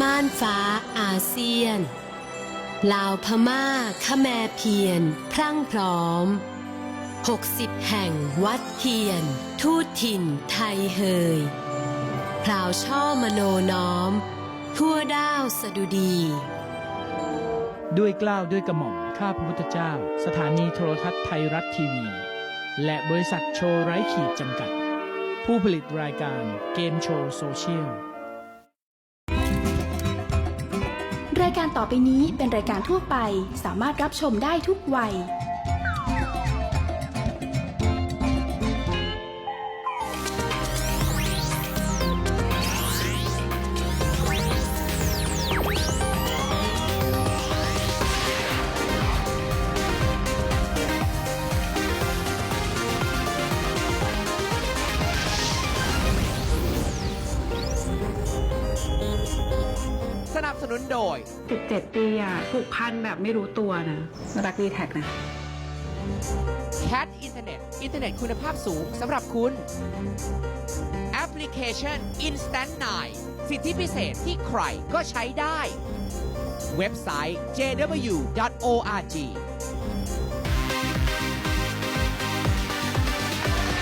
ม่านฟ้าอาเซียน ลาวพม่าขแมเพียรพรั่งพร้อม 60 แห่งวัดเทียน ทูตถิ่นไทยเฮยพราวช่อมโนน้อม ทั่วด้าวสดุดี ด้วยกล้าวด้วยกระหม่อมข้าพระพุทธเจ้า สถานีโทรทัศน์ไทยรัฐทีวี และบริษัทโชว์ไร้ขีดจำกัด ผู้ผลิตรายการเกมโชว์โซเชียล ต่อไปนี้เป็นรายการทั่วไปสามารถรับชมได้ทุกวัย สนับสนุนโดย 17 ปีอะผูกพันแบบไม่รู้ตัวนะ รักดีแท็กนะ Cat Internet อินเทอร์เน็ตคุณภาพสูงสำหรับคุณ แอปพลิเคชัน Instant 9 สิทธิพิเศษที่ใครก็ใช้ได้ เว็บไซต์ jw.org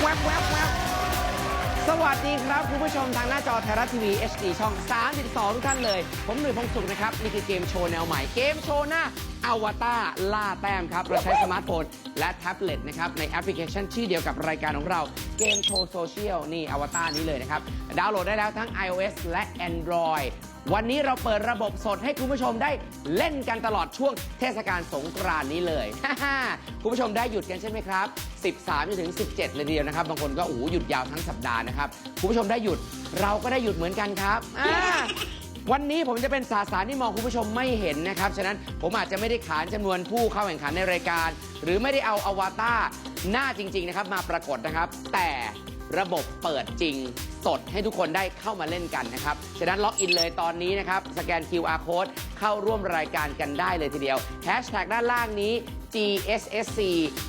แวบแวบแวบ สวัสดีครับ คุณผู้ชมทางหน้าจอไทยรัฐทีวี HD ช่อง 32 ทุกท่านเลย ผมหนุ่ยพงศ์สุขนะครับ นี่คือเกมโชว์แนวใหม่ เกมโชว์หน้าอวตารล่าแต้มครับ เราใช้สมาร์ทโฟน และแท็บเล็ตนะครับ ในแอปพลิเคชันชื่อเดียวกับรายการของเราเกมโชว์โซเชียลนี่อวตารนี้เลยนะครับ ดาวน์โหลดได้แล้วทั้ง iOS และ Android วันนี้เราเปิดระบบสดให้คุณผู้ชมได้เล่นกันตลอดช่วงเทศกาลสงกรานต์นี้เลย คุณผู้ชมได้หยุดกันใช่ไหมครับ 13จนถึง 17 เลยทีเดียวนะครับ บางคนก็โอ้โหหยุดยาวทั้งสัปดาห์นะครับ คุณผู้ชมได้หยุดเราก็ได้หยุดเหมือนกันครับอ่าวันนี้ผมจะเป็นสาสารที่มองคุณผู้ชมไม่เห็นนะครับ ฉะนั้นผมอาจจะไม่ได้ขานจำนวนผู้เข้าแข่งขันในรายการ หรือไม่ได้เอาอวตารหน้าจริง ๆ นะครับ มาปรากฏนะครับ แต่ ระบบเปิดจริง สดให้ทุกคนได้เข้ามาเล่นกันนะครับ ฉะนั้นล็อกอินเลยตอนนี้นะครับ สแกน QR code เข้าร่วมรายการกันได้เลยทีเดียวแฮชแท็กด้านล่างนี้ GSSC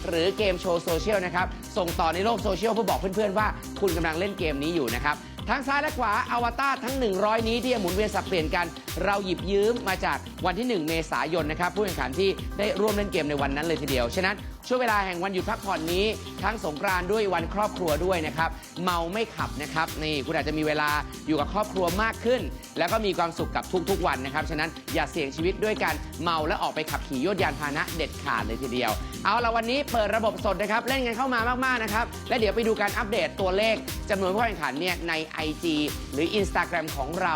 หรือเกมโชว์โซเชียลนะครับ ส่งต่อในโลกโซเชียลเพื่อบอกเพื่อนๆว่าคุณกำลังเล่นเกมนี้อยู่นะครับทั้งซ้ายและขวาอวตารทั้ง 100 นี้ที่จะหมุนเวียนสับเปลี่ยนกัน เราหยิบยืมมาจากวันที่ 1 เมษายนนะครับผู้แข่งขันที่ได้ร่วมเล่นเกมในวันนั้นเลยทีเดียว ฉะนั้น ช่วงเวลาแห่งวันหยุดพักผ่อนนี้ทั้งสงกรานต์ด้วยวันครอบครัวด้วยนะครับ เมาไม่ขับนะครับนี่คุณอาจจะมีเวลาอยู่กับครอบครัวมากขึ้น แล้วก็มีความสุขกับทุกๆวันนะครับฉะนั้นอย่าเสี่ยงชีวิตด้วยการเมาและออกไปขับขี่ยวดยานพาหนะเด็ดขาดเลยทีเดียว เอาละวันนี้เปิดระบบสดนะครับเล่นกันเข้ามามากๆนะครับและเดี๋ยวไปดูการอัปเดตตัวเลขจำนวนผู้แข่งขันเนี่ยใน IG หรือ Instagram ของเรา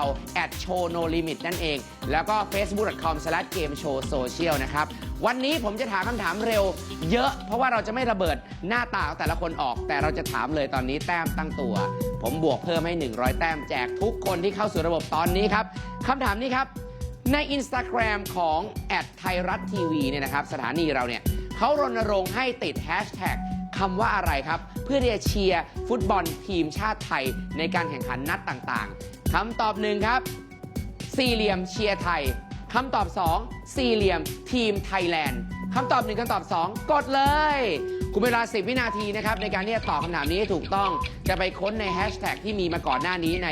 show no limit นั่นเอง แล้วก็ facebook.com/gameshowsocial นะครับวันนี้ผมจะถามคำถามเร็ว เยอะ เพราะว่าเราจะไม่ระเบิดหน้าตาของแต่ละคนออก แต่เราจะถามเลยตอนนี้แต้มตั้งตัว ผมบวกเพิ่มให้ 100 แต้มแจกทุกคนที่เข้าสู่ระบบตอนนี้ครับคำถามนี้ครับ ใน Instagram ของแอดไทยรัฐทีวีเนี่ยนะครับสถานีเราเนี่ยเขารณรงค์ให้ติดแฮชแท็กคำว่าอะไรครับ เพื่อที่จะเชียร์ฟุตบอลทีมชาติไทยในการแข่งขันนัดต่างๆคำตอบหนึ่งครับ สี่เหลี่ยมเชียร์ไทย คำตอบ 2 สี่เหลี่ยมทีมไทยแลนด์คำตอบ1คำตอบ 2 กดเลย คุณเวลา 10 วินาทีนะครับ ในการที่จะตอบคำถามนี้ให้ถูกต้อง จะไปค้นในแฮชแท็กที่มีมาก่อนหน้านี้ใน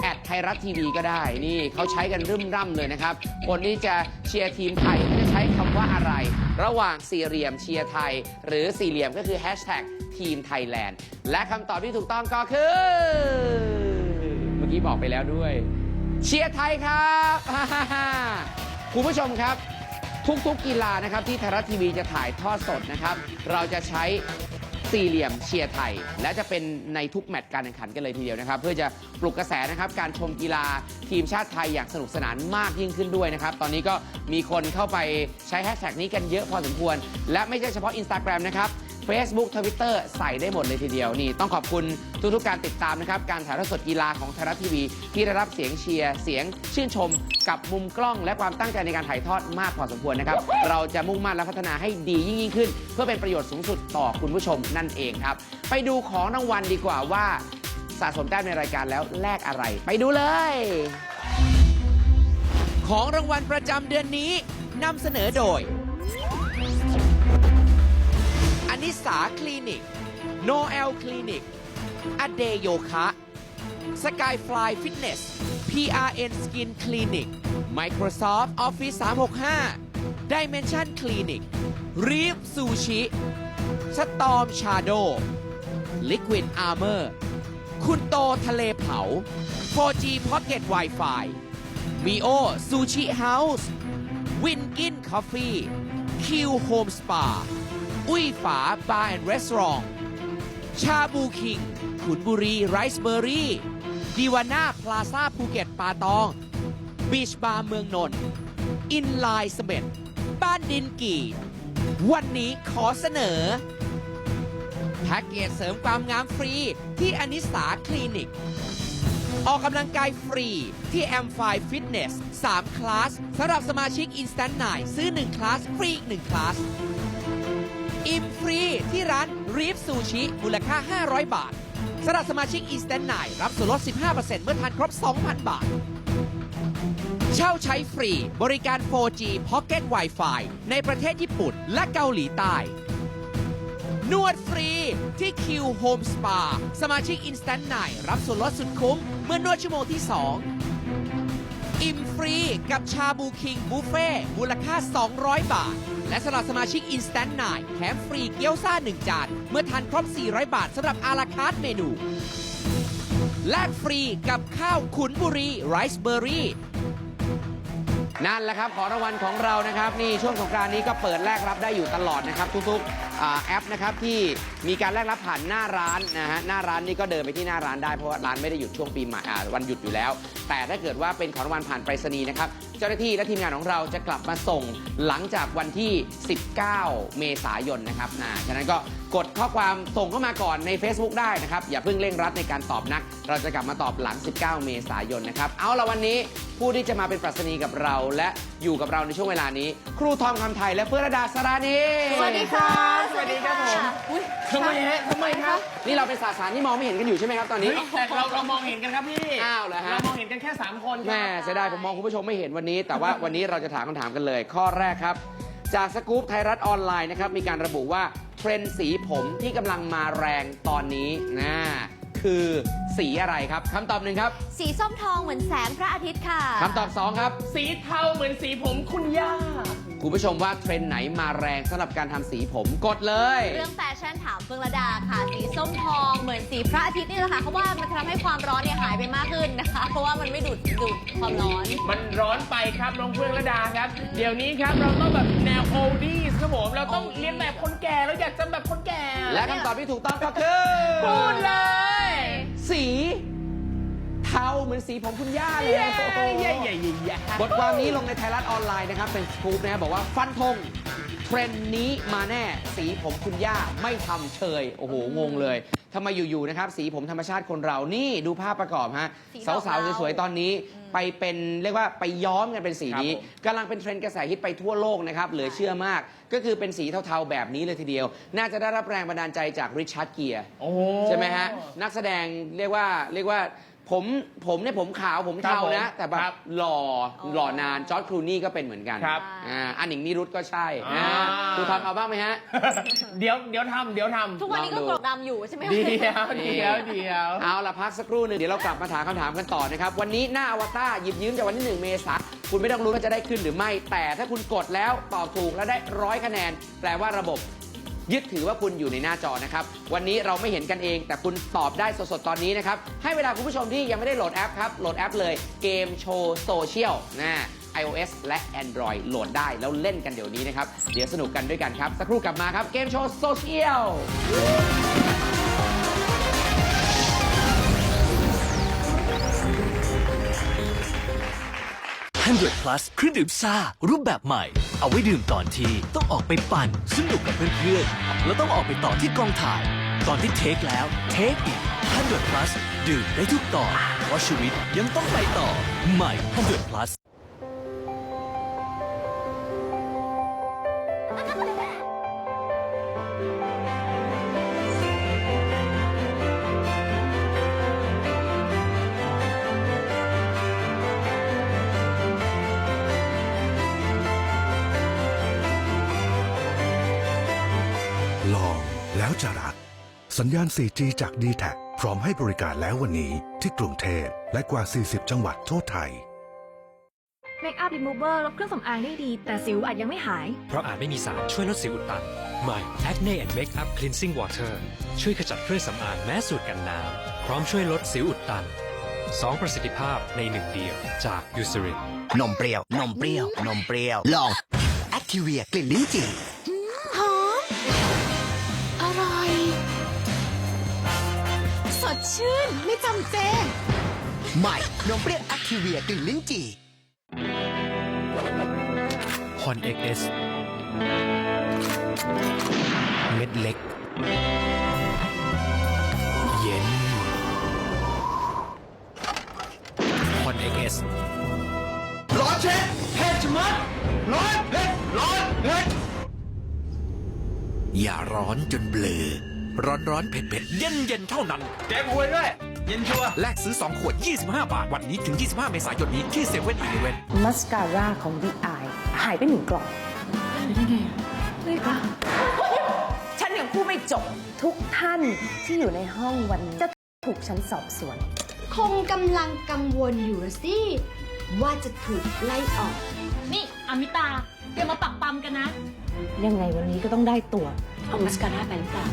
แอดไทยรัฐทีวีก็ได้ นี่เขาใช้กันรึมร่ำเลยนะครับ คนที่จะเชียร์ทีมไทยจะใช้คำว่าอะไร ระหว่างสี่เหลี่ยมเชียร์ไทย หรือสี่เหลี่ยมก็คือแฮชแท็กทีมไทยแลนด์และคำตอบที่ถูกต้องก็คือ เมื่อกี้บอกไปแล้วด้วย เชียร์ไทยครับคุณผู้ชมครับ ทุกๆกีฬานะครับที่ไทยรัฐทีวีจะถ่ายทอดสดนะครับ เราจะใช้สี่เหลี่ยมเชียร์ไทย และจะเป็นในทุกแมตช์การแข่งขันกันเลยทีเดียวนะครับ เพื่อจะปลุกกระแสนะครับการชมกีฬาทีมชาติไทยอย่างสนุกสนานมากยิ่งขึ้นด้วยนะครับ ตอนนี้ก็มีคนเข้าไปใช้แฮชแท็กนี้กันเยอะพอสมควร และไม่ใช่เฉพาะ Instagram นะครับ Facebook Twitter ใส่ได้หมดเลยทีเดียวนี่ต้องขอบคุณทุกๆการติดตามนะครับ การถ่ายทอดสดกีฬาของไทยรัฐทีวี ที่ได้รับเสียงเชียร์เสียงชื่นชม กับมุมกล้องและความตั้งใจในการถ่ายทอดมากพอสมควรนะครับ เราจะมุ่งมั่นและพัฒนาให้ดียิ่งยิ่งขึ้น เพื่อเป็นประโยชน์สูงสุดต่อคุณผู้ชมนั่นเองครับ ไปดูของรางวัลดีกว่าว่า สะสมแต้มในรายการแล้วแลกอะไร ไปดูเลย ของรางวัลประจำเดือนนี้นำเสนอโดย นิสาคลินิก โนเอลคลินิก อเดโยคะสกายฟลายฟิตเนสพี PRN Skin Clinic Microsoft Office 365 Dimension Clinic Reef Sushi Storm Shadow Liquid Armor คุณโตทะเลเผา 4G Pocket Wi-Fi Mio Sushi House วินกินค อุ้ยฝาบาร์แอนด์รีสอร์ทชาบูคิง ขุนบุรีไรซ์เบอร์รี่ดีวาน่าพลาซาภูเก็ตปาตองบีชบาร์เมืองนนท์อินไลน์เสม็ดบ้านดินกีวันนี้ขอเสนอแพ็กเกจเสริมความงามฟรีที่อนิสาคลินิก ออกกำลังกายฟรีที่ a m f i Fitness 3คลาสสำหรับสมาชิก Instant 9ซื้อ 1 คลาส ฟรีอีก 1 คลาส อิ่มฟรีที่ร้าน Reef Sushi มูลค่า 500 บาทสำหรับสมาชิก Instant 9รับส่วนลด 15%เมื่อทานครบ 2,000 บาท เช่าใช้ฟรีบริการ 4G Pocket Wi-Fi ในประเทศญี่ปุ่นและเกาหลีใต้ นวดฟรีที่คิวโฮมสปาสมาชิก Instant 9รับส่วนลดสุดคุ้มเมื่อนวดชั่วโมงที่ 2 อิ่มฟรีกับชาบูคิงบุฟเฟ่มูลค่า 200 บาท และสำหรับสมาชิก Instant 9แถมฟรีเกี๊ยวซ่า 1 จาน เมื่อทานครบ 400 บาทสำหรับอาราคาร์ทเมนู แลกฟรีกับข้าวขุนบุรีไรซ์เบอร์รี่นั่นแหละครับ ของรางวัลของเรานะครับ นี่ช่วงสงกรานต์นี้ก็เปิดแลกรับได้อยู่ตลอดนะครับทุกๆแอปนะครับที่มีการแลกรับผ่านหน้าร้านนะฮะหน้าร้านนี่ก็เดินไปที่หน้าร้านได้เพราะว่าร้านไม่ได้หยุดช่วงปีใหม่อ่าวันหยุดอยู่แล้ว แต่ถ้าเกิดว่าเป็นของรางวัลผ่านไปรษณีย์นะครับเจ้าหน้าที่และทีมงานของเราจะกลับมาส่งหลังจากวันที่ 19 เมษายนนะครับนะฉะนั้นก็กดข้อความส่งเข้ามาก่อนใน Facebook ได้นะครับ อย่าเพิ่งเร่งรัดในการตอบนัก เราจะกลับมาตอบหลัง 19 เมษายนนะครับ เอาละวันนี้ผู้ที่จะมาเป็นปรัชนีกับเรา และอยู่กับเราในช่วงเวลานี้ ครูทอมคำไทยและเพื่อนระดาสรานีสวัสดีค่ะสวัสดีครับผมอุ๊ยทำไมฮะทำไมครับนี่เราเป็นสาสารที่มองไม่เห็นกันอยู่ใช่ไหมครับตอนนี้เฮ้ยแต่เราเรามองเห็นกันครับพี่อ้าวเหรอฮะ เรามองเห็นกันแค่ 3 คนครับแม่เสียดายผมมองคุณผู้ชมไม่เห็นวันนี้ แต่ว่าวันนี้เราจะถามคำถามกันเลย ข้อแรกครับ จากสกู๊ปไทยรัฐออนไลน์นะครับมีการระบุว่าเทรนด์สีผมที่กำลังมาแรงตอนนี้นะคือสีอะไรครับคำตอบหนึ่งครับ สีส้มทองเหมือนแสงพระอาทิตย์ค่ะคำตอบสองครับ สีเทาเหมือนสีผมคุณย่า คุณผู้ชมว่าเทรนด์ไหนมาแรงสำหรับการทำสีผมกดเลย เรื่องแฟชั่นถามเฟืองระดาค่ะ สีส้มทองเหมือนสีพระอาทิตย์นี่แหละค่ะเพราะว่ามันจะทำให้ความร้อนเนี่ยหายไปมากขึ้นนะคะ เพราะว่ามันไม่ดูดดูดความร้อน มันร้อนไปครับน้องเฟื่องระดาครับ เดี๋ยวนี้ครับเราต้องแบบแนวโอดี้ครับผมเราต้องเรียนแบบคนแก่เราอยากจะแบบคนแก่และคำตอบที่ถูกต้องก็คือ พูดเลย สี เทาเหมือนสีผมคุณย่าเลยเย้เย้เย้เย้เย้บทความนี้ลงในไทยรัฐออนไลน์นะครับ เป็นสกู๊ปนะครับบอกว่าฟันธงเทรนด์นี้มาแน่สีผมคุณย่าไม่ทำเชย โอ้โห งงเลยทำไมอยู่ ๆ นะครับ สีผมธรรมชาติคนเรานี่ดูภาพประกอบฮะ สีดสาอกวเราๆสวยๆตอนนี้ ไปเป็นเรียกว่าไปย้อมกันเป็นสีนี้กำลังเป็นเทรนด์กระแสฮิตไปทั่วโลกนะครับ เหลือเชื่อมาก ก็คือเป็นสีเทาๆแบบนี้เลยทีเดียว น่าจะได้รับแรงบันดาลใจจากริชาร์ดเกียร์โอ้ใช่ไหมฮะ นักแสดงเรียกว่าเรียกว่า ผมผมเนี่ยผมขาวผมเทาครับผมนะแต่แบครับบหล่อหล่อนานจอร์ดครูนี่ก็เป็นเหมือนกันครับอ่าอันหนิงนิรุตก็ใช่อ่า นะครูทอมเอาบ้างไหมฮะ เดี๋ยวเดี๋ยวทำเดี๋ยวทำทุกวันนี้ก็ลองดูกรอกดำอยู่ใช่ไหมคะ เดี๋ยวเดี๋ยวเดี๋ยว เอาละพักสักครู่หนึ่งเดี๋ยวเรากลับมาถามคำถามกันต่อนะครับ วันนี้หน้าอวตารหยิบยืมจากวันที่ 1 เมษายนคุณไม่ต้องรู้ว่าจะได้ขึ้นหรือไม่ แต่ถ้าคุณกดแล้วตอบถูกแล้วได้ร้อยคะแนน แปลว่าระบบ ยึดถือว่าคุณอยู่ในหน้าจอนะครับ วันนี้เราไม่เห็นกันเอง แต่คุณตอบได้สดๆ ตอนนี้นะครับ ให้เวลาคุณผู้ชมที่ยังไม่ได้โหลดแอปครับ โหลดแอปเลยเกมโชว์โซเชียลนะ iOS และ Android โหลดได้แล้วเล่นกันเดี๋ยวนี้นะครับ เดี๋ยวสนุกกันด้วยกันครับ สักครู่กลับมาครับ เกมโชว์โซเชียล 100 plus เครื่องดื่มซ่า รูปแบบใหม่ เอาไว้ดื่มตอนที่ต้องออกไปปั่นสนุกกับเพื่อนๆ แล้วต้องออกไปต่อที่กองถ่าย ตอนที่เทคแล้ว เทคอีก100 plus ดื่มได้ทุกตอนเพราะชีวิตยังต้องไปต่อใหม่100 plus จะรักสัญญาณ 4G จาก d t แทพร้อมให้บริการแล้ววันนี้ที่กรุงเทพและกว่า 40 จังหวัดทั่วไทย เมคอัพรีมูเวอร์ลบเครื่องสำอางได้ดี แต่สิวอาจยังไม่หาย เพราะอาจไม่มีสารช่วยลดสิวอุดตัน ใหม่ Acne and Makeup Cleansing Water ช่วยขจัดเครื่องสำอางแม้สูตรกันน้ำพร้อมช่วยลดสิวอุดตัน2ประสิทธิภาพในหนึ่งเดียวจากยูซ r รินนมเปรี้ยวนมเปรี้ยวนมเปรี้ยวลองแอคทีเวียกลิ่นลิ้นจี่ ดชื่น ไม่จำเจ ใหม่ นมเปรี้ยวแอคทีเวียกลิ่นลิ้นจี่ฮอน XS เม็ดเล็ก เย็นฮอน XS ร้อนเช็ดเผ็ดชะมัดร้อนเผ็ดร้อนเผ็ดอย่าร้อนจนเบลอ ร้อนร้อนๆเผ็ดเผ็ดเย็นเย็นๆเท่านั้น แกมหวยด้วย เย็นชัวร์แลกซื้อ 2 ขวด 25 บาท วันนี้ถึง 25 เมษายนนี้ที่เซเว่นอีเลเว่นมัสการ่าของ The Eye หายไปหนึ่งกล่องฉันยังพูดไม่จบ ทุกท่านที่อยู่ในห้องวันนี้จะถูกฉันสอบสวน คงกำลังกังวลอยู่ละสิ ว่าจะถูกไล่ออก นี่อมิตาอย่ามาปักปั๊มกันนะ ยังไงวันนี้ก็ต้องได้ตัว เอามัสการ่าไปหรือเปล่า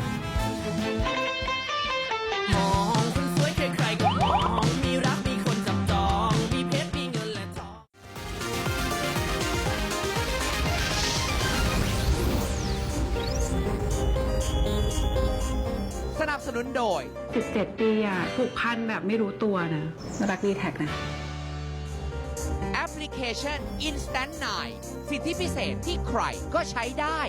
นับสนุนโดย 17 ปีอะผูกพันแบบไม่รู้ตัวนะรักดีแท็กนะ แอปพลิเคชัน Instant 9 สิทธิพิเศษที่ใครก็ใช้ได้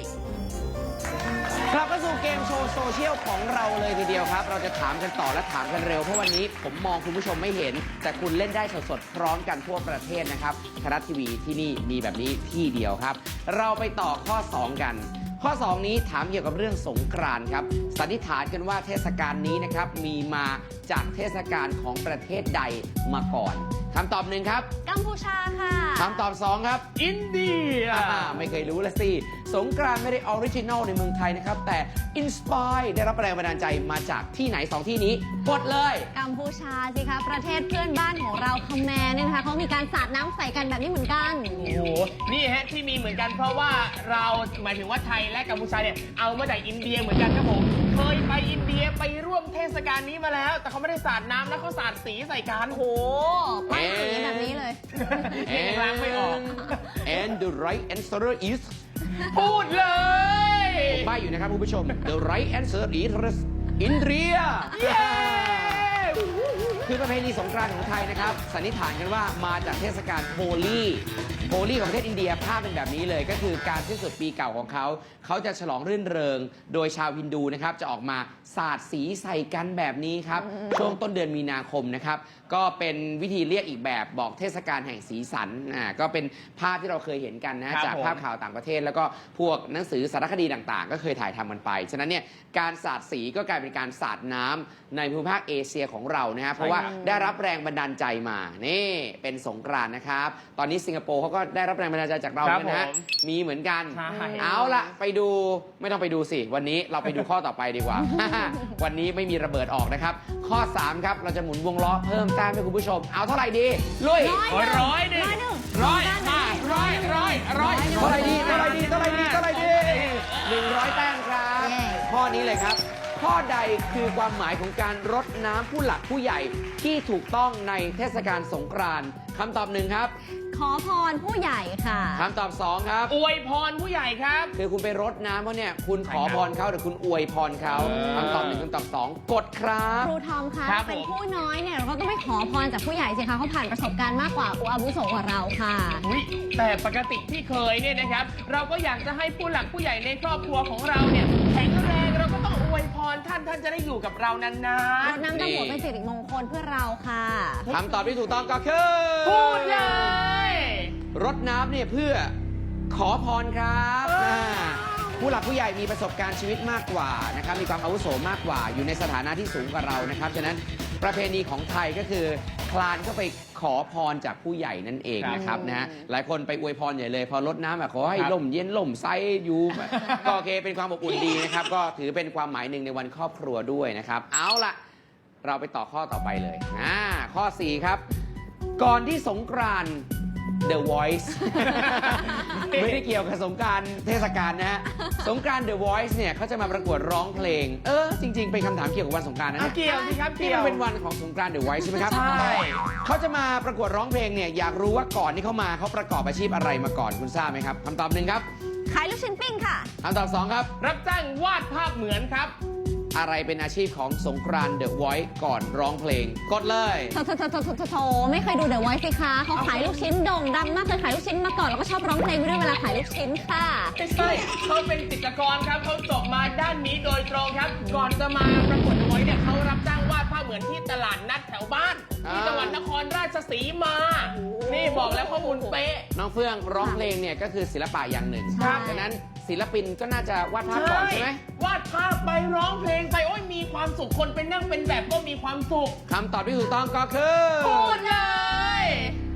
กลับมาสู่เกมโชว์โซเชียลของเราเลยทีเดียวครับ เราจะถามกันต่อและถามกันเร็ว เพราะวันนี้ผมมองคุณผู้ชมไม่เห็น แต่คุณเล่นได้สดๆ พร้อมกันทั่วประเทศนะครับไทยรัฐทีวีที่นี่มีแบบนี้ที่เดียวครับ เราไปต่อข้อ 2 กัน ข้อ 2 นี้ถามเกี่ยวกับเรื่องสงกรานต์ครับ สันนิษฐานกันว่าเทศกาลนี้นะครับมีมาจากเทศกาลของประเทศใดมาก่อน คำตอบหนึ่งครับกัมพูชาค่ะ คำตอบ2ครับ อินเดีย อ่าไม่เคยรู้ละสิ สงกรานต์ไม่ได้ออริจินอลในเมืองไทยนะครับ แต่อินสปายได้รับแรงบันดาลใจมาจากที่ไหน2ที่นี้กดเลย กัมพูชาสิคะประเทศเพื่อนบ้านของเราคาแมนเนี่ยนะคะเขามีการสาดน้ำใส่กันแบบนี้เหมือนกัน โอ้โห นี่ฮะที่มีเหมือนกันเพราะว่าเราหมายถึงว่าไทยและกัมพูชาเนี่ยเอามาจากอินเดียเหมือนกันครับผม เคยไปอินเดียไปร่วมเทศกาลนี้มาแล้ว แต่เขาไม่ได้สาดน้ำแล้วเขาสาดสีใส่กัน โอ้โหป้ายสีแบบนี้เลยนี่ยังล้างไม่ออก and the right answer is พูดเลย ผมใบ้อยู่นะครับคุณผู้ชม the right answer is อินเดีย คือประเพณีสงกรานต์ของไทยนะครับสันนิษฐานกันว่ามาจากเทศกาลโฮลีโฮลีของประเทศอินเดียภาพเป็นแบบนี้เลย ก็คือการสิ้นสุดปีเก่าของเขา เขาจะฉลองรื่นเริง โดยชาวฮินดูนะครับจะออกมาสาดสีใส่กันแบบนี้ครับ ช่วงต้นเดือนมีนาคมนะครับ ก็เป็นวิธีเรียกอีกแบบบอกเทศกาลแห่งสีสันอ่าก็เป็นภาพที่เราเคยเห็นกันนะครับจากผมภาพข่าวต่างประเทศ แล้วก็พวกหนังสือสารคดีต่างๆ ก็เคยถ่ายทำกันไปฉะนั้นเนี่ยการสาดสีก็กลายเป็นการสาดน้ำในภูมิภาคเอเชียของเรานะฮะเพราะว่าได้รับแรงบันดาลใจมา นี่เป็นสงกรานต์นะครับ ตอนนี้สิงคโปร์เขาก็ได้รับแรงบันดาลใจจากเราครับด้วยนะ ผมมีเหมือนกัน ใช่ เอาละไปดูไม่ต้องไปดูสิ วันนี้เราไปดูข้อต่อไปดีกว่า วันนี้ไม่มีระเบิดออกนะครับ ข้อ 3 ครับเราจะหมุนวงล้อเพิ่มแต้มให้คุณผู้ชม เอาเท่าไหร่ดี ลุย ร้อยร้อยหนึ่งร้อยมาร้อยร้อยร้อยเท่าไหร่ดีเท่าไหร่ดีเท่าไหร่ดีเท่าไหร่ดีหนึ่งร้อยแต้มครับเย้ข้อนี้เลยครับ ข้อใดคือความหมายของการรดน้ำผู้หลักผู้ใหญ่ที่ถูกต้องในเทศกาลสงกรานต์คำตอบหนึ่งครับขอพรผู้ใหญ่ค่ะ คำตอบสองครับ อวยพรผู้ใหญ่ครับ คือคุณไปรดน้ำเขาเนี่ยคุณขอพรเขาหรือคุณอวยพรเขาเออคำตอบหนึ่งคำตอบสองกดครับ ครูทอมคะครับเป็นผมผู้น้อยเนี่ยเราก็ต้องไปขอพรจากผู้ใหญ่สิคะเขาผ่านประสบการณ์มากกว่าอุอาวุโสกว่าเราค่ะ อุ๊ยแต่ปกติที่เคยเนี่ยนะครับ เราก็อยากจะให้ผู้หลักผู้ใหญ่ในครอบครัวของเราเนี่ยแข็งแร ท่านท่านจะได้อยู่กับเรานานรดน้ำดำหัวเป็นสิริมงคลเพื่อเราค่ะคำตอบที่ถูกต้องก็คือๆพูดเลย รดน้ำเนี่ยเพื่อขอพรครับอ่า ผู้หลักผู้ใหญ่มีประสบการณ์ชีวิตมากกว่านะครับมีความอาวุโสมากกว่า อยู่ในสถานะที่สูงกว่าเรานะครับฉะนั้นประเพณีของไทยก็คือ คลานเข้าไปขอพรจากผู้ใหญ่นั่นเองครับนะครับนะฮะหลายคนไปอวยพรใหญ่เลย พอรดน้ำอะขอให้ครับล่มเย็นล่มไซอยู่ ก็โอเคเป็นความอบอุ่นดีนะครับก็ถือเป็นความหมายหนึ่งในวันครอบครัวด้วยนะครับ เอาล่ะ เราไปต่อข้อต่อไปเลยอ่าข้อ 4 ครับ ก่อนที่สงกรานต์ The Voice ไม่ได้เกี่ยวกับสงกรารเทศกาลนะฮะ สงกรานต์ The Voice เนี่ยเขาจะมาประกวดร้องเพลง เออ จริง ๆ เป็นคำถามเกี่ยวกับวันสงกรารนะเอาเนี่ยเกี่ยวสิครับที่เกี่ยมัวนเป็นวันของสงกรานต์ The Voice ใช่ไหมครับใช่ เขาจะมาประกวดร้องเพลงเนี่ยอยากรู้ว่าก่อนที่เขามาเขาประกอบอาชีพอะไรมาก่อนคุณทราบไหมครับคำตอบหนึ่งครับขายลูกชิ้นปิ้งค่ะคำตอบสองครับ รับจ้างวาดภาพเหมือนครับ อะไรเป็นอาชีพของสงกรานต์ The Voice ก่อนร้องเพลง กดเลย โถโถโถโถโถโถไม่เคยดูเดอะไวท์สิคะเขาขายลูกชิ้นโด่งดังมากเคยขายลูกชิ้นมาก่อนแล้วก็ชอบร้องเพลงไปด้วยเวลาขายลูกชิ้นค่ะ ไม่ใช่เขาเป็นจิตรกรครับเขาจบมาด้านนี้โดยตรงครับ ก่อนจะมาประกวดเอาไว้เนี่ย รับจ้างวาดภาพเหมือนที่ตลาดนัดแถวบ้าน ที่อ่าจังหวัดนครราชสีมา นี่บอกแล้วข้อมูลเป๊ะ น้องเฟื่องร้องเพลงเนี่ยก็คือศิลปะอย่างหนึ่งครับดังนั้นศิลปินก็น่าจะวาดภาพก่อนใช่ไหมวาดภาพไปร้องเพลงไปโอ้ยมีความสุขคนเป็นนั่งเป็นแบบก็มีความสุขคำตอบที่ถูกต้องก็คือ พูดเลย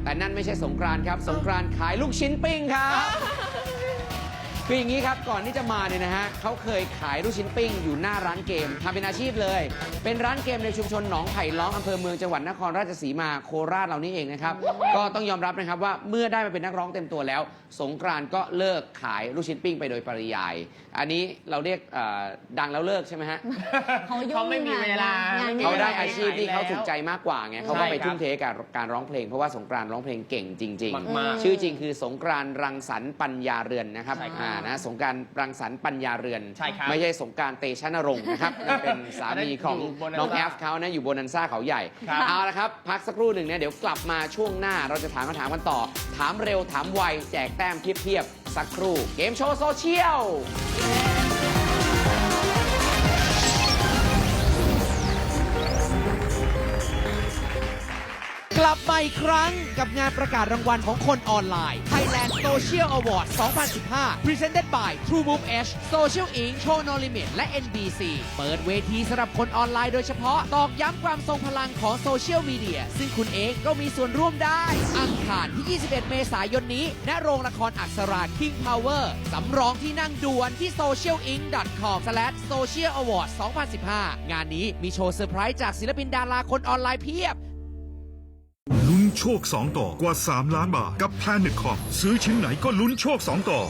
แต่นั่นไม่ใช่สงกรานต์ครับ สงกรานต์ขายลูกชิ้นปิ้งครับ คืออย่างนี้ครับก่อนที่จะมาเนี่ยนะฮะเขาเคยขายลูกชิ้นปิ้งอยู่หน้าร้านเกมทำเป็นอาชีพเลย เป็นร้านเกมในชุมชนหนองไผ่ล้อมอำเภอเมืองจังหวัดนครราชสีมาโคราชเรานี่เองนะครับ ก็ต้องยอมรับนะครับว่าเมื่อได้มาเป็นนักร้องเต็มตัวแล้ว สงกรานต์ก็เลิกขายลูกชิ้นปิ้งไปโดยปริยาย อันนี้เราเรียกเอ่อดังแล้วเลิกใช่ไหมฮะเขายุ่งเขาไม่มีเวลา งนเขาได้ยะอาชีพที่เขาถูกใจมากกว่าไงเขาก็ไปใช่ครับทุ่มเทกับการร้องเพลงเพราะว่าสงกรานต์ร้องเพลงเก่งจริงมากๆชื่อจริงคือสงกรานต์รังสรรค์ปัญญาเรือนนะครับใช่ครับ อ่านะสงกรานต์รังสรรค์ปัญญาเรือน ใช่ครับไม่ใช่สงกรารเตชะนรงค์นะครับนั่นเป็นสามีของอันนั้นอยู่น้อง Bonanza แอฟเขานะอยู่โบนันซ่าเขาใหญ่ ครับเอาละครับพักสักครู่หนึ่งเนี่ยเดี๋ยวกลับมาช่วงหน้าเราจะถามคำถามกันต่อ ถามเร็วถามไวแจกแต้มเพียบๆสักครู่ เกมโชว์โซเชียล กลับมาอีกครั้งกับงานประกาศรางวัลของคนออนไลน์ Thailand Social Award 2015 Presented by True Move H Social Inc. Show No Limit และ NBC เปิดเวทีสำหรับคนออนไลน์โดยเฉพาะ ตอกย้ำความทรงพลังของโซเชียลมีเดียซึ่งคุณเองก็มีส่วนร่วมได้ อังคารที่ 21 เมษายนนี้ ณ โรงละครอักษรา King Power สำรองที่นั่งด่วนที่ socialinc.com/social award 2015 งานนี้มีโชว์เซอร์ไพรส์จากศิลปินดาราคนออนไลน์เพียบ ลุ้นโชค 2 ต่อกว่า 3 ล้านบาท กับ Planet.com ซื้อชิ้นไหนก็ลุ้นโชค 2 ต่อ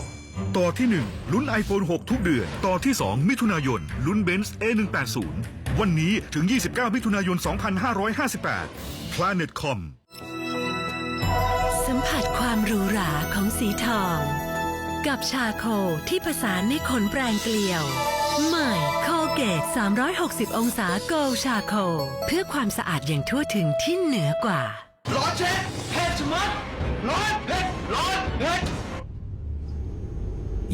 ต่อที่ 1 ลุ้น iPhone 6 ทุกเดือน ต่อที่ 2 มิถุนายน ลุ้น Benz A180 วันนี้ถึง 29 มิถุนายน 2558 Planet.com สัมผัสความหรูหราของสีทอง กับชาโคที่ผสานในขนแปรงเกลียว ใหม่โคเกต 360 องศาโกลชาโค เพื่อความสะอาดอย่างทั่วถึงที่เหนือกว่า ร้อนเช็ดเผ็ดชะมัดร้อนเผ็ดร้อนเผ็ด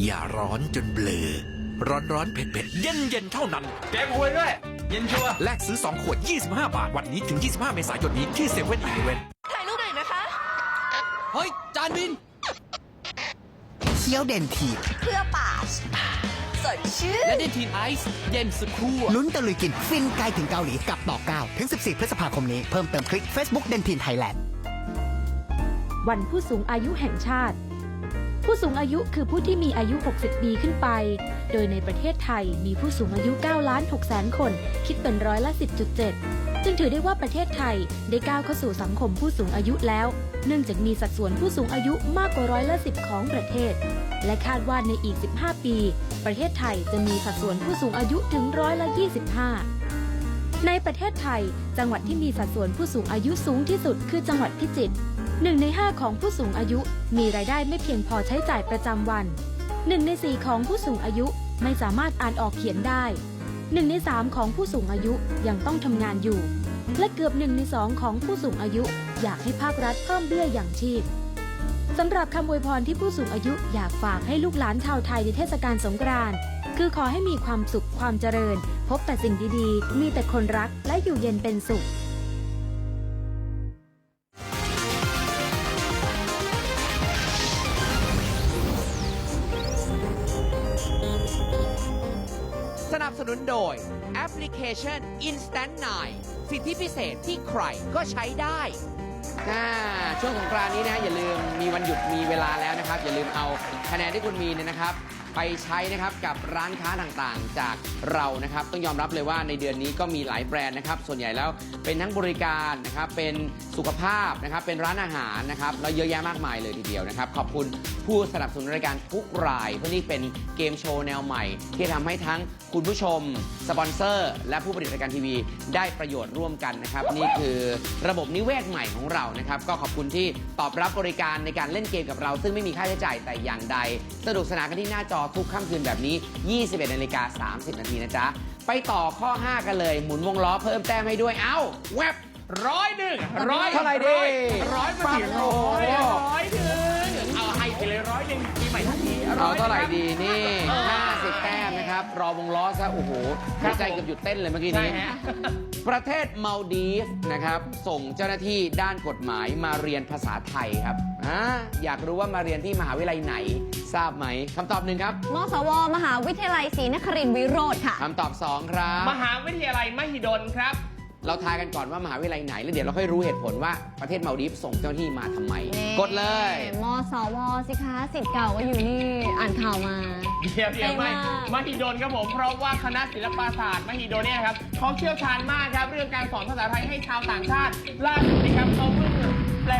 อย่าร้อนจนเบลอ ร้อนร้อนๆเผ็ดเผ็ดเย็นเย็นๆเท่านั้น แกงหวยด้วย เย็นชัวร์แลกซื้อ 2 ขวด 25 บาท วันนี้ถึง 25 เมษายนนี้ที่เซเว่นอีเวนถ่ายรูปหน่อยนะคะ เฮ้ย จานบิน เคี้ยวเด่นทีบเพื่อป่า สดชื่น และได้ทีนไอซ์เย็นสักครู่ลุ้นตะลุยกิน ฟินไกลถึงเกาหลีกับต่อ9ถึง 14 พฤษภาคมนี้ เพิ่มเติมคลิก Facebook เด่นทีนไทยแลนด์ วันผู้สูงอายุแห่งชาติ ผู้สูงอายุคือผู้ที่มีอายุ 60 ปีขึ้นไป โดยในประเทศไทยมีผู้สูงอายุ 9 ล้าน6แสนคน คิดเป็นร้อยละ 10.7 จึงถือได้ว่าประเทศไทยได้ก้าวเข้าสู่สังคมผู้สูงอายุแล้ว เนื่องจากมีสัดส่วนผู้สูงอายุมากกว่าร้อยละ10ของประเทศ และคาดว่าในอีก 15 ปี ประเทศไทยจะมีสัดส่วนผู้สูงอายุถึงร้อยละ25 ในประเทศไทย จังหวัดที่มีสัดส่วนผู้สูงอายุสูงที่สุดคือจังหวัดพิจิตรหนึ่งในห้าของผู้สูงอายุมีรายได้ไม่เพียงพอใช้จ่ายประจำวันหนึ่งในสี่ของผู้สูงอายุไม่สามารถอ่านออกเขียนได้ หนึ่งในสามของผู้สูงอายุยังต้องทำงานอยู่ และเกือบหนึ่งในสองของผู้สูงอายุ อยากให้ภาครัฐเพิ่มเบี้ยอย่างชีพสำหรับคำอวยพรที่ผู้สูงอายุอยากฝากให้ลูกหลานชาวไทยในเทศกาลสงกรานต์คือขอให้มีความสุขความเจริญ พบแต่สิ่งดีๆ มีแต่คนรักและอยู่เย็นเป็นสุข นุนโดยแอปพลิเคชัน Instant 9 สิทธิพิเศษที่ใครก็ใช้ได้อ่าช่วงสงกรานต์นี้นะอย่าลืมมีวันหยุดมีเวลาแล้วนะครับ อย่าลืมเอาคะแนนที่คุณมีเนี่ยนะครับ ไปใช้นะครับกับร้านค้าต่างๆ จากเรานะครับ ต้องยอมรับเลยว่าในเดือนนี้ก็มีหลายแบรนด์นะครับ ส่วนใหญ่แล้วเป็นทั้งบริการนะครับ เป็นสุขภาพนะครับ เป็นร้านอาหารนะครับแล้วเยอะแยะมากมายเลยทีเดียวนะครับ ขอบคุณผู้สนับสนุนรายการทุกราย เพราะนี่เป็นเกมโชว์แนวใหม่ ที่ทำให้ทั้งคุณผู้ชม สปอนเซอร์ และผู้ผลิตรายการทีวี ได้ประโยชน์ร่วมกันนะครับ นี่คือระบบนิเวศใหม่ของเรานะครับ ก็ขอบคุณที่ตอบรับบริการในการเล่นเกมกับเรา ซึ่งไม่มีค่าใช้จ่ายแต่อย่างใด สนุกสนานกันที่หน้าจอทุกค่ำคืนแบบนี้ 21นาฬิกา30 นาทีนะจ๊ะ ไปต่อข้อ 5 กันเลย หมุนวงล้อเพิ่มแต้มให้ด้วย เอ้า แวบร้อยหนึ่งร้อยเท่าไหร่ดีร้อยมาถึงโอ้ร้โหอยร้อยหนึ่งเอาให้ไปเลยร้อยหนึ่งปีใหม่ทั้งทีเอาเท่าไหร่ดีนี่เออ50แต้ม นะครับ รอวงล้อซะโอ้โหหัวใจเกือบหยุดเต้นเลยเมื่อกี้ใช่นี้ฮะ ประเทศมาลดีฟนะครับ ส่งเจ้าหน้าที่ด้านกฎหมายมาเรียนภาษาไทยครับอ่าอยากรู้ว่ามาเรียนที่มหาวิทยาลัยไหน ทราบไหมคำตอบหนึ่งครับมสว มหาวิทยาลัยศรีนครินทร์วิโรธค่ะ คำตอบสองครับ มหาวิทยาลัยมหิดลครับ เราทายกันก่อนว่ามหาวิทยาลัยไหน แล้วเดี๋ยวเราค่อยรู้เหตุผลว่าประเทศมาลดีฟส่งเจ้าหน้าที่มาทำไมกดเลย มสวสิคะสิทธิ์เก่าก็อยู่นี่อ่านข่าวมา เดี๋ยวเดี๋ยวไม่เก่งมากมหิดลครับผมเพราะว่าคณะศิลปศาสตร์มหิดลเนี่ยครับเขาเชี่ยวชาญมากครับเรื่องการสอนภาษาไทยให้ชาวต่างชาติล่าสุดนะครับเขาเพิ่ง แปล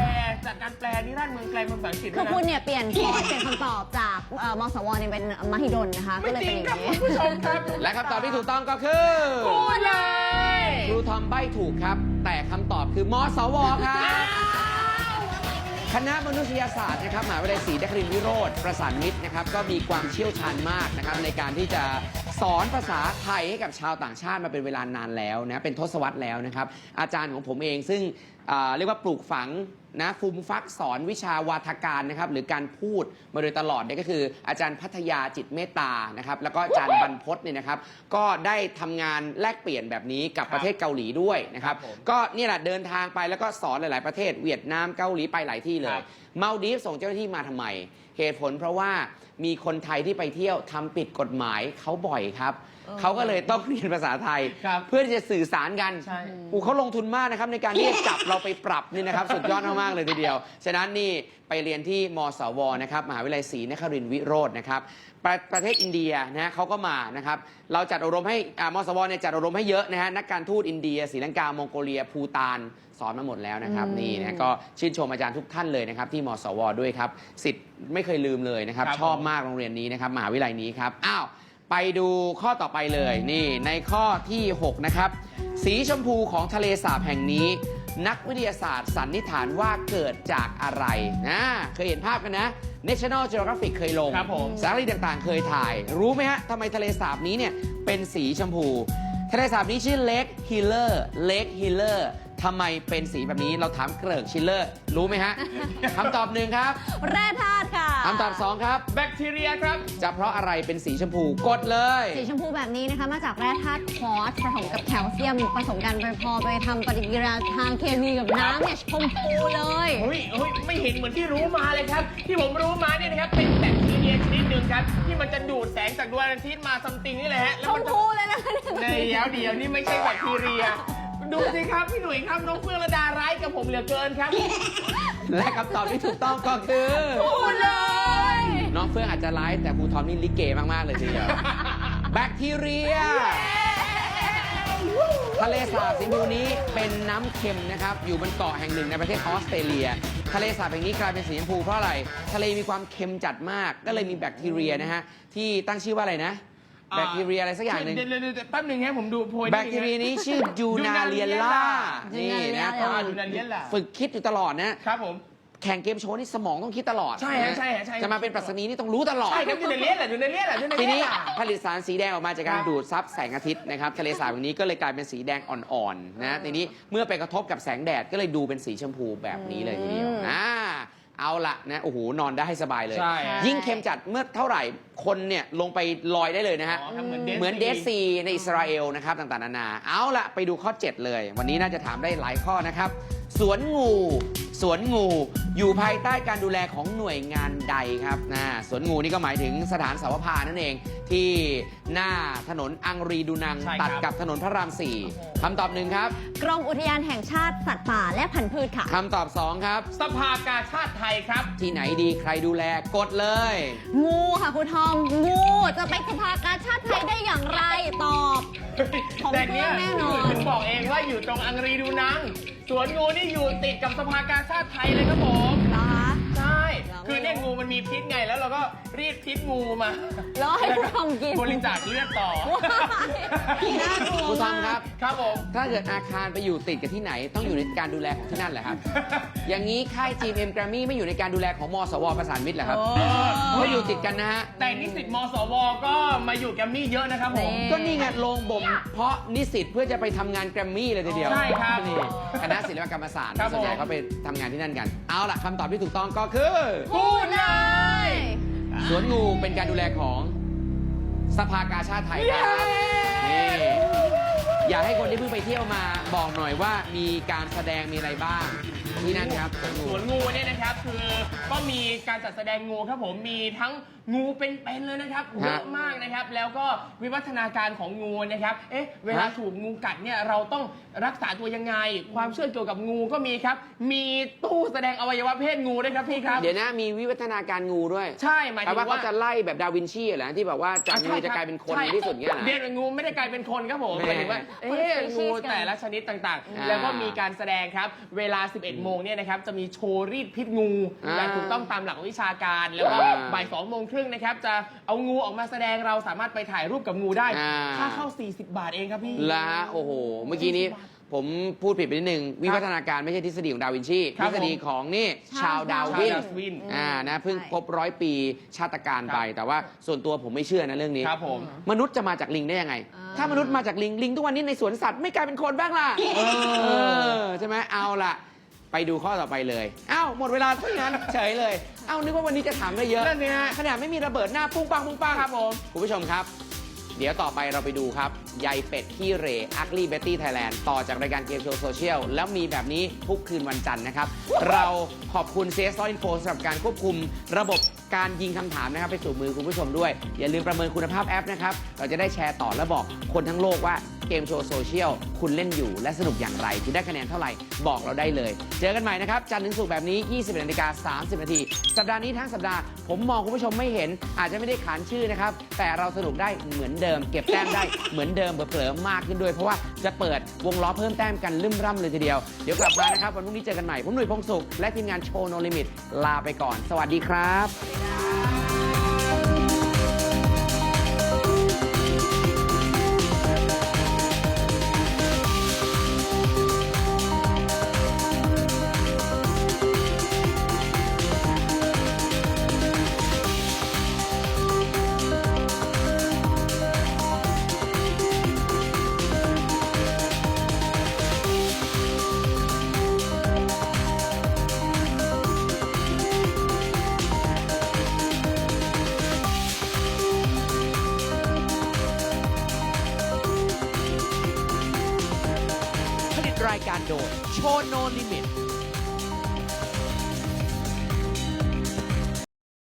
จากการแปลนิราศเมืองไกลเป็นภาษาอังกฤษด้คืวอยนะ คุณเนี่ยเปลี่ยนข้อเปลี่ยนคำตอบจากเอ่อมสวเนี่ยเป็นมหิดลนะคะ ก็เลยเป็นอย่างนี้ คุณผู้ชมครับและคำตอบที่ถูกต้องก็คือพูดเลยครูทอมใบ้ถูกครับ แต่คำตอบคือมสวครับคณะมนุษยศาสตร์นะครับมหาวิทยาลัยศรีนครินทร์วิโรธประสานมิตรนะครับก็มีความเชี่ยวชาญมากนะครับในการที่จะสอนภาษาไทยให้กับชาวต่างชาติมาเป็นเวลานานแล้วนะเป็นทศวรรษแล้วนะครับอาจารย์ของผมเองซึ่งอ่า เรียกว่าปลูกฝังนะฟูมฟักสอนวิชาวาทการนะครับ หรือการพูดมาโดยตลอดเนี่ยก็คือ อาจารย์พัทยาจิตเมตตานะครับ แล้วก็อาจารย์บรรพศเนี่ยนะครับ ก็ได้ทำงานแลกเปลี่ยนแบบนี้กับประเทศเกาหลีด้วยนะครับ ครับผมก็เนี่ยแหละเดินทางไปแล้วก็สอนหลาย ๆ ประเทศเวียดนามเกาหลีไปหลายที่เลคย รับ มาลดีฟส่งเจ้าหน้าที่มาทำไม เหตุผลเพราะว่ามีคนไทยที่ไปเที่ยวทำผิดกฎหมายเขาบ่อยครับ เขาก็เลยต้องเรียนภาษาไทยครับเพื่อที่จะสื่อสารกันใช่อูเขาลงทุนมากนะครับในการที่จะจับเราไปปรับนี่นะครับสุดยอดมากๆเลยทีเดียว ฉะนั้นนี่ไปเรียนที่มสวนะครับมหาวิทยาลัยศรีนครินทร์วิโรจน์นะครับประประเทศอินเดียนะฮะเขาก็มานะครับเราจัดอบรมให้อ่ามสวเนี่ยจัดอบรมให้เยอะนะฮะนักการทูตอินเดียศรีลังกา มองโกเลีย ภูตาน สอนมาหมดแล้วนะครับอืมนี่นะก็ชื่นชมอาจารย์ทุกท่านเลยนะครับที่มสว ด้วยครับสิทธิ์ไม่เคยลืมเลยนะครับครับชอบผม มากโรงเรียนนี้นะครับมหาวิทยาลัยนี้ครับอ้าวไปดูข้อต่อไปเลยนี่ในข้อที่6นะครับสีชมพูของทะเลสาบแห่งนี้ นักวิทยาศาสตร์สันนิษฐานว่าเกิดจากอะไรนะเคยเห็นภาพกันนะ National Geographic เคยลง ครับผม สารคดีต่างๆ เคยถ่าย รู้ไหมฮะทำไมทะเลสาบนี้เนี่ยเป็นสีชมพู ทะเลสาบนี้ชื่อ Lake Hiller Lake Hiller ทำไมเป็นสีแบบนี้เราถามเกริกชิลเลอร์ รู้ไหมฮะ คำตอบหนึ่งครับ แร่ธาตุค่ะ คำตอบสองครับ แบคทีเรียครับ จะเพราะอะไรเป็นสีชมพูกดเลย สีชมพูแบบนี้นะคะ มาจากแร่ธาตุควอตซ์ผสมกับแคลเซียมผสมกันไปพอไปทำปฏิกิริยาทางเคมีกับน้ำเนี่ยชมพูเลยเฮ้ยเฮ้ยไม่เห็นเหมือนที่รู้มาเลยครับ ที่ผมรู้มาเนี่ยนะครับเป็นแบคทีเรียชนิดหนึ่งครับ ที่มันจะดูดแสงจากดวงอาทิตย์มาซัมติงนี่แหละฮะชแล้วมมันจะพูเลยนะคะเดี๋ยวเดี๋ยวนี่ไม่ใช่แบคทีเรีย ดูสิครับพี่หนุ่ยครับน้องเฟื่องระดาร้ายกับผมเหลือเกินครับ และคำตอบที่ถูกต้องก็คือพูดเลย น้องเฟื่องอาจจะร้ายแต่ครูทอมนี่ลิเกมาก ๆ เลยทีเดียวแบคทีเรีย ทะเลสาบสีชมพูนี้เป็นน้ำเค็มนะครับ อยู่บนเกาะแห่งหนึ่งในประเทศออสเตรเลีย ทะเลสาบแห่งนี้กลายเป็นสีชมพูเพราะอะไร ทะเลมีความเค็มจัดมาก ก็เลยมีแบคทีเรียนะฮะที่ตั้งชื่อว่าอะไรนะ แบคทีเรียอะไรสักอย่างหนึ่ง เดี๋ยวเดี๋ยวเดี๋ยวแป๊บหนึ่งฮะผมดูโพยแบคทีเรียนี้ชื่อยูนาเลียล่า นี่นะอ่ายูนาเลียล่าฝึกคิดอยู่ตลอดนะ ครับผม แข่งเกมโชว์นี่สมองต้องคิดตลอดใช่ฮะนะใช่ฮะใช่ฮะจะมาเป็นปรัชนีนี่ต้องรู้ตลอด ใช่ครับยูนาเลียแหละยูนาเลียแหละยูนาทีเลียนี้แหละผลิตสารสีแดงออกมาจากการครับดูดซับแสงอาทิตย์นะครับทะเลสาบอย่างนี้ก็เลยกลายเป็นสีแดงอ่อนๆนะทีนี้เมื่อไปกระทบกับแสงแดดก็เลยดูเป็นสีชมพูแบบนี้เลยทีเดียวอืมอ่า เอาละนะโอ้โหนอนได้สบายเลย ใช่ยิ่งเค็มจัดเมื่อเท่าไหร่คนเนี่ยลงไปลอยได้เลยนะฮะ อ๋อทำเหมือน Dead เหมือน Sea เดซีในอิสราเอลนะครับต่างๆนานา เอาละไปดูข้อ 7 เลย วันนี้น่าจะถามได้หลายข้อนะครับ สวนงู สวนงูอยู่ภายใต้การดูแลของหน่วยงานใดครับนะสวนงูนี่ก็หมายถึงสถานสาวพานั่นเอง ที่หน้าถนนอังรีดูนัง ใช่ครับ ตัดกับถนนพระรามสี่คำตอบหนึ่งครับกรมอุทยานแห่งชาติสัตว์ป่าและพันธุ์พืชค่ะ คำตอบสองครับ สภากาชาติไทยครับ ที่ไหนดีใครดูแลกดเลย งูค่ะคุณทอม งูจะไปสภากาชาติไทยได้อย่างไรตอบ ของแต่เนี่ยเพื่อนแน่นอนถึงบอกเองว่าอยู่ตรงอังรีดูนัง สวนงูนี่อยู่ติดกับสภากาชาติไทยเลยครับผม คือเนี่ยงูมันมีพิษไงแล้วเราก็รีดพิษงูมาแล้วให้คุณทอมกิน บริจาคเลือดต่อ น่ากลัวคุณทอมมากครับ ครับผม ถ้าเกิดอาคารไปอยู่ติดกับที่ไหน ต้องอยู่ในการดูแลของที่นั่นแหละครับ อย่างนี้ค่าย GMM Grammy ไม่อยู่ในการดูแลของมสวประสานมิตรเหรอครับโอ้เพราะอยู่ติดกันนะฮะ แต่นิสิตมสว ก็มาอยู่แกรมมี่เยอะนะครับผม นี่ ก็นี่ไงโรงบ่มเพราะนิสิตเพื่อจะไปทำงานแกรมมี่เลยทีเดียวใช่ครับนี่คณะศิลปกรรมศาสตร์ครับส่วนใหญ่ผมเขาไปทำงานที่นั่นกัน เอาล่ะคำตอบที่ถูกต้องก็คือพูดเลย สวนงูเป็นการดูแลของสภากาชาติไทยครับนี่ อยากให้คนที่เพิ่งไปเที่ยวมาบอกหน่อยว่ามีการแสดงมีอะไรบ้าง ที่นั่นครับสวนงูสวนงูเนี่ยนะครับคือก็มีการจัดแสดงงูครับผมมีทั้งงูเป็นๆเลยนะครับฮะเยอะมากนะครับ แล้วก็วิวัฒนาการของงูนะครับเอ๊ะเวลาฮะถูกงูกัดเนี่ยเราต้องรักษาตัวยังไง ความเชื่อเกี่ยวกับงูก็มีครับ มีตู้แสดงอวัยวะเพศงูด้วยครับพี่ครับ เดี๋ยวนะมีวิวัฒนาการงูด้วยใช่หมายแปลถึงว่าเขาว่าจะไล่แบบดาวินชีเหรอที่แบบว่าจากงูจะกลายเป็นคนใช่ในที่สุดเนี่ยนะเรียนงูไม่ได้กลายเป็นคนครับผมแม่หมายถึงว่าเอ๊ะคนละ species งูกันแต่ละชนิดต่างอ่าๆแล้วก็มีการแสดงครับ เวลา 11 โมงเนี่ยนะครับจะมีโชว์รีดพิษงูอ่าอย่างถูกต้องตามหลักวิชาการ แล้วก็อ่าบ่าย2โมงครึ่งนะครับจะเอางูออกมาแสดงเราสามารถไปถ่ายรูปกับงูได้อ่าค่าเข้า 40 บาทเองครับพี่ละโอ้โห เมื่อกี้นี้ ผมพูดผิดไปนิดนึง วิวัฒนาการไม่ใช่ทฤษฎีของดาวินชีครัทฤบษฎีของนี่ชาวดาวินชาวดาวินอ่านะเพิ่งครบร้อยปีชาตการไป แต่ว่าส่วนตัวผมไม่เชื่อนะเรื่องนี้ ครับผม มนุษย์จะมาจากลิงได้ยังไงถ้ามนุษย์มาจากลิง ลิงทุกวันนี้ในสวนสัตว์ไม่กลายเป็นคนบ้างล่ะ เออ ใช่ไหมเอาล่ะ ไปดูข้อต่อไปเลย เอ้า หมดเวลาทั้งนั้น เฉยเลย เอ้า นึกว่าวันนี้จะถามได้เยอะนั่นเนี่ย ขนาดไม่มีระเบิดหน้าปุ้งปังปุ้งปังครับผม คุณผู้ชมครับ เดี๋ยวต่อไปเราไปดูครับยายเป็ดขี้เรอักลี่เบตตี้ไทยแลนด์ต่อจากรายการเกมโชว์โซเชียลแล้วมีแบบนี้ทุกคืนวันจันทร์นะครับ เราขอบคุณ CS Info สำหรับการควบคุมระบบการยิงคำถามนะครับไปสู่มือคุณผู้ชมด้วย อย่าลืมประเมินคุณภาพแอปนะครับ เราจะได้แชร์ต่อและบอกคนทั้งโลกว่าเกมโชว์โซเชียลคุณเล่นอยู่และสนุกอย่างไร คุณได้คะแนนเท่าไหร่บอกเราได้เลย เจอกันใหม่นะครับ จันทร์ถึงศุกร์แบบนี้ 20นาฬิกา30 นาที สัปดาห์นี้ทั้งสัปดาห์ ผมมองคุณผู้ชมไม่เห็น อาจจะไม่ได้ขานชื่อนะครับ แต่เราสนุกได้เหมือนเดิม เก็บแต้มได้เหมือนเดิมเผลอๆมากขึ้นด้วย เพราะว่าจะเปิดวงล้อเพิ่มแต้มกันลืมร่ำเลยทีเดียว เดี๋ยวกลับมานะครับวันพรุ่งนี้เจอกันใหม่ผมหนุ่ยพงษ์สุขและทีมงานโชว์โนลิมิตลาไปก่อน สวัสดีครับ